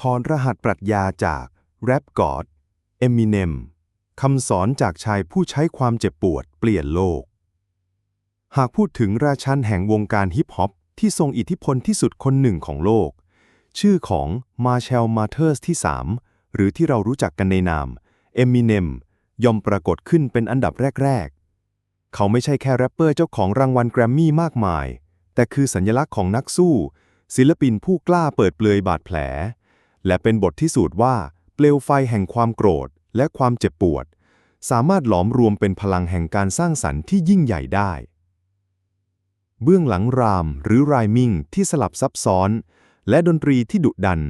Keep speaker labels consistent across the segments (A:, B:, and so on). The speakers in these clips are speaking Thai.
A: ถอนรหัสปรัชญาจากแรปกอดเอมิเนมคำสอนจากชายผู้ใช้ความเจ็บปวดเปลี่ยนโลก หากพูดถึงราชันแห่งวงการฮิปฮอปที่ทรงอิทธิพลที่สุดคนหนึ่งของโลก ชื่อของมาเชลมาเทอร์สที่ 3 หรือที่เรารู้จักกันในนามเอมิเนมย่อมปรากฏขึ้นเป็นอันดับแรก ๆ เขาไม่ใช่แค่แรปเปอร์เจ้าของรางวัลแกรมมี่มากมาย แต่คือสัญลักษณ์ของนักสู้ ศิลปินผู้กล้าเปิดเปลือยบาดแผล และเป็นบทที่สูตรว่า เปลวไฟแห่งความโกรธและความเจ็บปวด สามารถหลอมรวมเป็นพลังแห่งการสร้างสรรค์ที่ยิ่งใหญ่ได้ เบื้องหลังรามหรือรายมิ่งที่สลับซับซ้อน และดนตรีที่ดุดัน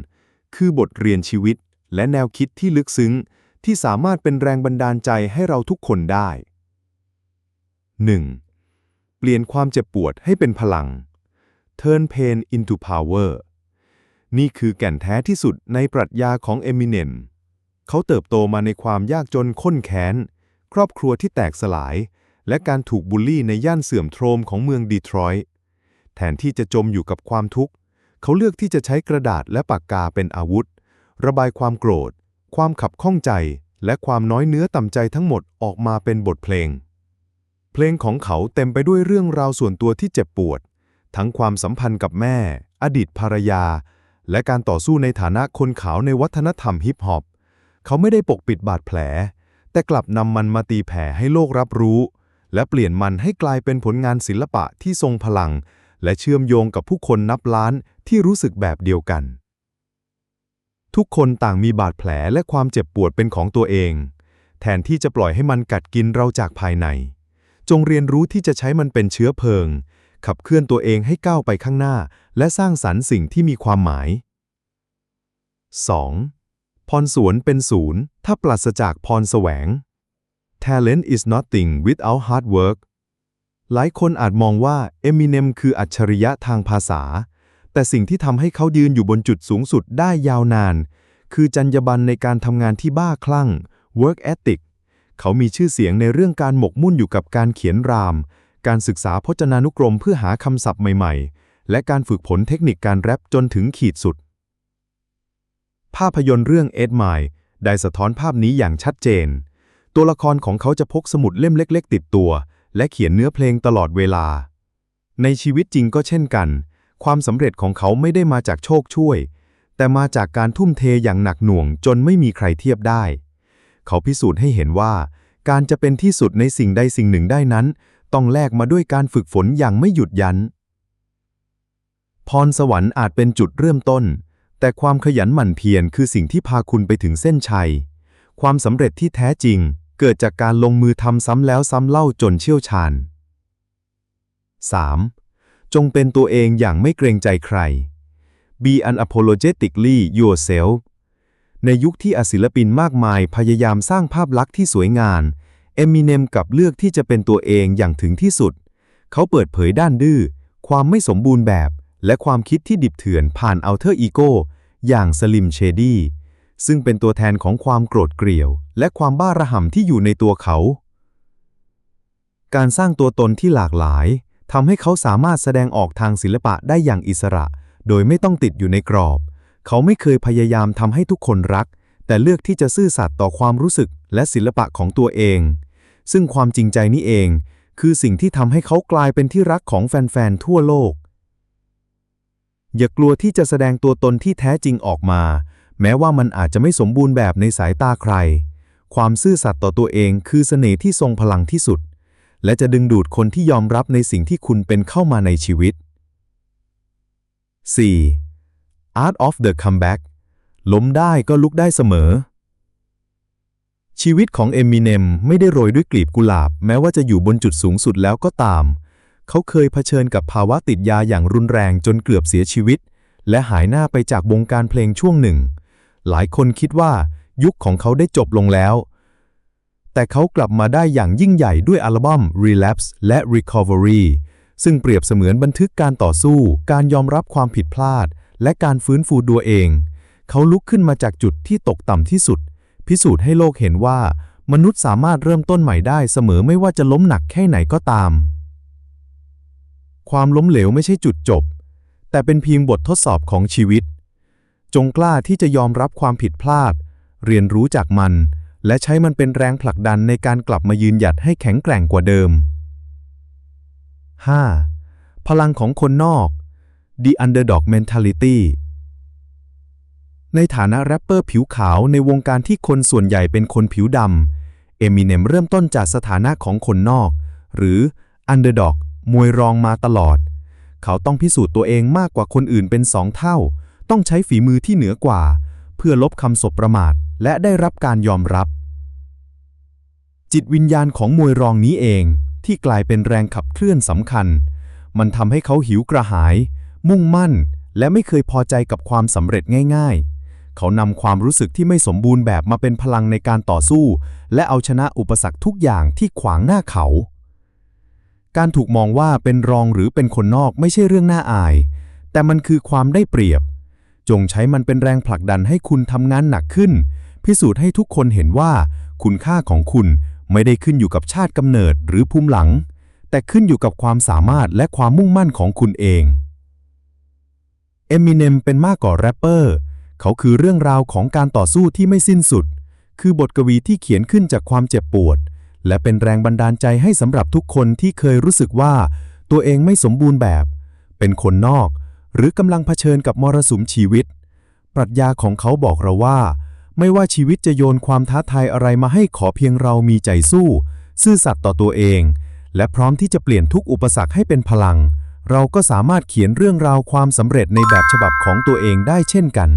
A: คือบทเรียนชีวิต และแนวคิดที่ลึกซึ้ง ที่สามารถเป็นแรงบันดาลใจให้เราทุกคนได้ 1. เปลี่ยนความเจ็บปวดให้เป็นพลัง Turn pain into power นี่คือแก่นแท้ที่สุดในปรัชญาของเอมิเนมเขาเติบโตมาในความยากจนข้นแค้น ครอบครัวที่แตกสลาย และการถูกบูลลี่ในย่านเสื่อมโทรมของเมืองดีทรอยต์แทนที่จะจมอยู่กับความทุกข์ เขาเลือกที่จะใช้กระดาษและปากกาเป็นอาวุธ ระบายความโกรธ ความขับข้องใจ และความน้อยเนื้อต่ำใจทั้งหมดออกมาเป็นบทเพลง เพลงของเขาเต็มไปด้วยเรื่องราวส่วนตัวที่เจ็บปวด ทั้งความสัมพันธ์กับแม่ อดีตภรรยา และการต่อสู้ในฐานะคนขาวในวัฒนธรรมฮิปฮอป เขาไม่ได้ปกปิดบาดแผล แต่กลับนำมันมาตีแผ่ให้โลกรับรู้ และเปลี่ยนมันให้กลายเป็นผลงานศิลปะที่ทรงพลัง และเชื่อมโยงกับผู้คนนับล้านที่รู้สึกแบบเดียวกัน ทุกคนต่างมีบาดแผลและความเจ็บปวดเป็นของตัวเอง แทนที่จะปล่อยให้มันกัดกินเราจากภายใน จงเรียนรู้ที่จะใช้มันเป็นเชื้อเพลิง ขับเคลื่อนตัวเองให้ก้าวไปข้างหน้า และสร้างสรรค์สิ่งที่มีความหมาย 2. พรสวนเป็นศูนย์ถ้าปราศจากพรแสวง Talent is nothing without hard work หลายคนอาจมองว่า Eminem คืออัจฉริยะทางภาษา แต่สิ่งที่ทำให้เขายืนอยู่บนจุดสูงสุดได้ยาวนาน คือจรรยาบรรณในการทำงานที่บ้าคลั่ง work ethic เขามีชื่อเสียงในเรื่องการหมกมุ่นอยู่กับการเขียนราม การศึกษาพจนานุกรมเพื่อหาคำศัพท์ใหม่ ๆ และการฝึกฝนเทคนิคการแรปจนถึงขีดสุด ภาพยนตร์เรื่องเอ็ดไมล์ได้สะท้อนภาพนี้อย่างชัดเจน ตัวละครของเขาจะพกสมุดเล่มเล็ก ๆ ติดตัว และเขียนเนื้อเพลงตลอดเวลา ในชีวิตจริงก็เช่นกัน ความสำเร็จของเขาไม่ได้มาจากโชคช่วย แต่มาจากการทุ่มเทอย่างหนักหน่วงจนไม่มีใครเทียบได้ เขาพิสูจน์ให้เห็นว่า การจะเป็นที่สุดในสิ่งใดสิ่งหนึ่งได้นั้น ต้องแลกมาด้วยการฝึกฝนอย่างไม่หยุดยัง้น พรสวรรค์อาจเป็นจุดเริ่มต้น แต่ความขยันหมั่นเพียรคือสิ่งที่พาคุณไปถึงเส้นชัย ความสำเร็จที่แท้จริง เกิดจากการลงมือทำซ้ำแล้วซ้ำเล่าจนเชี่ยวชาญ 3. จงเป็นตัวเองอย่างไม่เกรงใจใคร Be unapologetically yourself ในยุคที่อศิลปินมากมายพยายามสร้างภาพลักษณ์ที่สวยงาม เอมิเนมกับเลือกที่จะเป็นตัวเองอย่างถึงที่สุด เขาเปิดเผยด้านดื้อ ความไม่สมบูรณ์แบบ และความคิดที่ดิบเถื่อนผ่านอัลเทอร์อีโก้อย่างสลิมเชดี้ซึ่งเป็นตัวแทนของความโกรธเกรี่ยว และความบ้าระห่ำที่อยู่ในตัวเขา การสร้างตัวตนที่หลากหลายทำให้เขาสามารถแสดงออกทางศิลปะได้อย่างอิสระ โดยไม่ต้องติดอยู่ในกรอบ เขาไม่เคยพยายามทำให้ทุกคนรัก แต่เลือกที่จะซื่อสัตย์ต่อความรู้สึกและศิลปะของตัวเอง ซึ่งความจริงใจนี้เอง คือสิ่งที่ทำให้เขากลายเป็นที่รักของแฟน ๆ ทั่วโลก อย่ากลัวที่จะแสดงตัวตนที่แท้จริงออกมา แม้ว่ามันอาจจะไม่สมบูรณ์แบบในสายตาใคร ความซื่อสัตย์ต่อตัวเองคือเสน่ห์ที่ทรงพลังที่สุด และจะดึงดูดคนที่ยอมรับในสิ่งที่คุณเป็นเข้ามาในชีวิต 4. Art of the Comeback ล้มได้ก็ลุกได้เสมอ ชีวิตของเอมิเนมไม่ได้โรยด้วยกลีบกุหลาบ แม้ว่าจะอยู่บนจุดสูงสุดแล้วก็ตาม เขาเคยเผชิญกับภาวะติดยาอย่างรุนแรงจนเกือบเสียชีวิต และหายหน้าไปจากวงการเพลงช่วงหนึ่ง หลายคนคิดว่ายุคของเขาได้จบลงแล้ว แต่เขากลับมาได้อย่างยิ่งใหญ่ด้วยอัลบั้ม Relapse และ Recovery ซึ่งเปรียบเสมือนบันทึกการต่อสู้ การยอมรับความผิดพลาด และการฟื้นฟูตัวเอง เขาลุกขึ้นมาจากจุดที่ตกต่ำที่สุด พิสูจน์ให้โลกเห็นว่า มนุษย์สามารถเริ่มต้นใหม่ได้เสมอไม่ว่าจะล้มหนักแค่ไหนก็ตาม ความล้มเหลวไม่ใช่จุดจบ แต่เป็นเพียงบททดสอบของชีวิต จงกล้าที่จะยอมรับความผิดพลาด เรียนรู้จากมัน และใช้มันเป็นแรงผลักดันในการกลับมายืนหยัดให้แข็งแกร่งกว่าเดิม 5. พลังของคนนอก The Underdog Mentality ในฐานะแรปเปอร์ผิวขาวในวงการที่คนส่วนใหญ่เป็นคนผิวดำเอมิเนมเริ่มต้นจากสถานะของคนนอก หรือ Underdog มวยรองมาตลอด เขาต้องพิสูจน์ตัวเองมากกว่าคนอื่นเป็นสองเท่า ต้องใช้ฝีมือที่เหนือกว่า เพื่อลบคำสบประมาท และได้รับการยอมรับ จิตวิญญาณของมวยรองนี้เองที่กลายเป็นแรงขับเคลื่อนสำคัญ มันทำให้เขาหิวกระหาย มุ่งมั่น และไม่เคยพอใจกับความสำเร็จง่าย ๆ เขานำความรู้สึกที่ไม่สมบูรณ์แบบมาเป็นพลังในการต่อสู้ และเอาชนะอุปสรรคทุกอย่างที่ขวางหน้าเขา การถูกมองว่าเป็นรองหรือเป็นคนนอกไม่ใช่เรื่องน่าอาย แต่มันคือความได้เปรียบ จงใช้มันเป็นแรงผลักดันให้คุณทำงานหนักขึ้น พิสูจน์ให้ทุกคนเห็นว่า คุณค่าของคุณไม่ได้ขึ้นอยู่กับชาติกำเนิดหรือภูมิหลัง แต่ขึ้นอยู่กับความสามารถและความมุ่งมั่นของคุณเองเอมิเนมเป็นมากกว่าแรปเปอร์ เขาคือเรื่องราวของการต่อสู้ที่ไม่สิ้นสุด คือบทกวีที่เขียนขึ้นจากความเจ็บปวด และเป็นแรงบันดาลใจให้สำหรับทุกคนที่เคยรู้สึกว่า ตัวเองไม่สมบูรณ์แบบ เป็นคนนอก หรือกำลังเผชิญกับมรสุมชีวิต ปรัชญาของเขาบอกเราว่า ไม่ว่าชีวิตจะโยนความท้าทายอะไรมาให้ขอเพียงเรามีใจสู้ ซื่อสัตย์ต่อตัวเอง และพร้อมที่จะเปลี่ยนทุกอุปสรรคให้เป็นพลังเราก็สามารถเขียนเรื่องราวความสำเร็จในแบบฉบับของตัวเองได้เช่นกัน